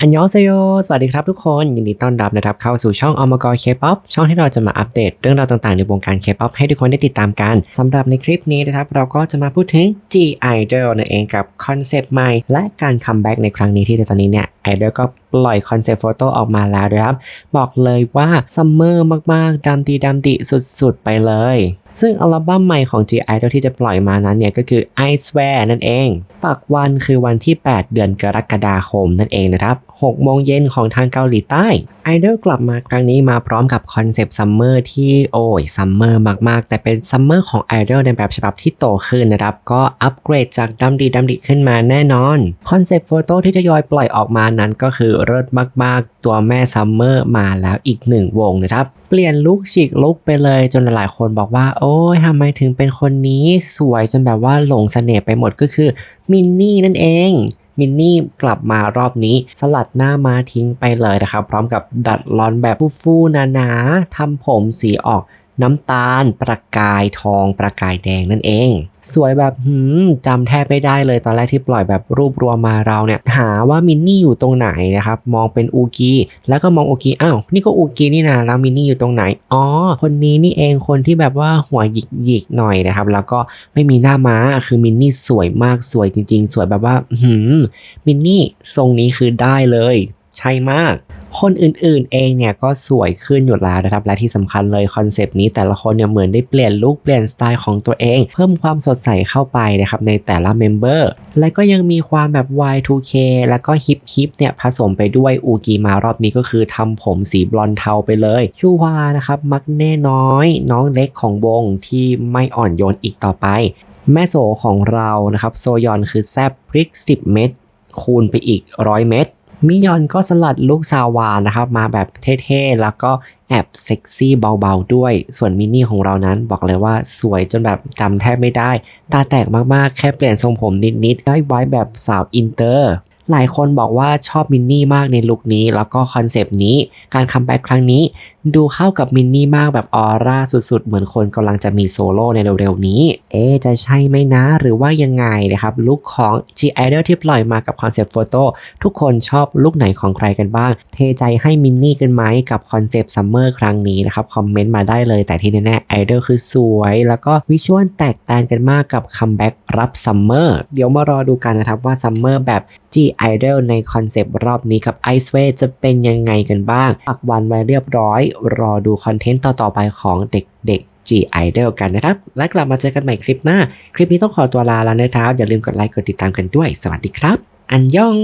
อันยองเซโย สวัสดีครับทุกคน ยินดีต้อนรับนะครับเข้าสู่ช่องอมกรเคป๊อปช่องที่เราจะมาอัปเดตเรื่องราวต่างๆ ในวงการเคป๊อปให้ทุกคนได้ติดตามกันสำหรับในคลิปนี้นะครับ เราก็จะมาพูดถึง G Idol นั่นเองกับคอนเซปต์ใหม่ และการคัมแบ็กในครั้งนี้ที่ในตอนนี้เนี่ยไอดอลก็ ปล่อยคอนเซปต์โฟโต้ออกมาแล้วนะครับ บอกเลยว่าซัมเมอร์มากๆดำดีดำดิสุดๆ ไปเลย ซึ่งอัลบั้มใหม่ของ G Idol ที่จะปล่อยมานั้นเนี่ยก็คือ I Swear นั่นเอง ปักวันคือวันที่ 8 เดือนกรกฎาคมนั่นเองนะครับ6โมงเย็นของทางเกาหลีใต้ Idol กลับมาครั้งนี้มาพร้อมกับคอนเซปต์ซัมเมอร์ที่โอ้ยซัมเมอร์มากๆ แต่เป็นซัมเมอร์ของ Idol ในแบบฉบับที่โตขึ้นนะครับ ก็อัปเกรดจากดำดีดำดิขึ้นมาแน่นอน คอนเซปต์โฟโต้ที่ทยอยปล่อยออกมานั้นก็คือเลิศมากๆ ตัวแม่ซัมเมอร์มาแล้วอีกหนึ่งวงนะครับ เปลี่ยนลุคฉีกลุคไปเลยจนหลายคนบอกว่า โอ้ยทำไมถึงเป็นคนนี้สวยจนแบบว่าหลงเสน่ห์ไปหมดก็คือมินนี่นั่นเองมินนี่กลับมารอบนี้สลัดหน้ามาทิ้งไปเลยนะครับ พร้อมกับดัดรอนแบบฟูๆหนาๆทำผมสีออกน้ำตาล ประกายทอง ประกายแดงนั่นเอง สวยแบบหืมจำแทบไม่ได้เลยตอนแรกที่ปล่อยแบบรูปรวมมาเราเนี่ยหาว่ามินนี่อยู่ตรงไหนนะครับมองเป็นอูกีแล้วก็มองอูกีอ้าวนี่ก็อูกีนี่นะแล้วมินนี่อยู่ตรงไหนอ๋อคนนี้นี่เองคนที่แบบว่าหัวหยิกหยิกหน่อยนะครับแล้วก็ไม่มีหน้าม้าคือมินนี่สวยมากสวยจริง ๆ สวยแบบว่าหืมมินนี่ทรงนี้คือได้เลย ใช่มาก คนอื่นๆ เองเนี่ยก็สวยขึ้นอยู่แล้วนะครับและที่สำคัญเลยคอนเซปต์นี้แต่ละคนเนี่ยเหมือนได้เปลี่ยนลุคเปลี่ยนสไตล์ของตัวเอง เพิ่มความสดใสเข้าไปนะครับในแต่ละเมมเบอร์และก็ยังมีความแบบ Y2K แล้วก็ฮิปฮิปเนี่ยผสมไปด้วยอูกีมารอบนี้ก็คือทำผมสีบลอนด์เทาไปเลย ชูวานะครับมักแน่น้อย น้องเล็กของวงที่ไม่อ่อนโยนอีกต่อไป แม่โสของเรานะครับโซยอนคือแซบพริก 10 เม็ดคูณไปอีก 100 เม็ด มิยอนก็สลัดลูกซาวานะครับมาแบบเท่ๆ แล้วก็แอบเซ็กซี่เบาๆด้วย ส่วนมินนี่ของเรานั้นบอกเลยว่าสวยจนแบบจำแทบไม่ได้ ตาแตกมากๆ แค่เปลี่ยนทรงผมนิดๆ ได้ไว้แบบสาวอินเตอร์ หลายคนบอกว่าชอบมินนี่มากในลุคนี้ แล้วก็คอนเซปต์นี้ การคัมแบ็กครั้งนี้ ดูเข้ากับมินนี่มากแบบออร่าสุดๆ เหมือนคนกำลังจะมีโซโล่ในเร็วๆนี้ เอ๊จะใช่ไหมนะ หรือว่ายังไงนะครับลุคของ G Idol ที่ปล่อยมากับคอนเซปต์โฟโต้ทุกคนชอบลุคไหนของใครกันบ้าง เทใจให้มินนี่กันไหมกับคอนเซปต์ซัมเมอร์ครั้งนี้นะครับคอมเมนต์มาได้เลยแต่ที่แน่ๆไอดอลคือสวย แล้วก็วิชวลแตกต่างกันมากกับคัมแบ็กรับซัมเมอร์เดี๋ยวมารอดูกันนะครับว่าซัมเมอร์แบบ G Idol ในคอนเซปต์รอบนี้กับ Ice Way จะเป็นยังไงกันบ้างปักวันไว้เรียบร้อยรอดูคอนเทนต์ต่อ ๆ ไปของเด็กๆ G Idol กันนะครับ และกลับมาเจอกันใหม่คลิปหน้า คลิปนี้ต้องขอตัวลาแล้วนะครับอย่าลืมกดไลค์กดติดตามกันด้วย สวัสดีครับ อันยอง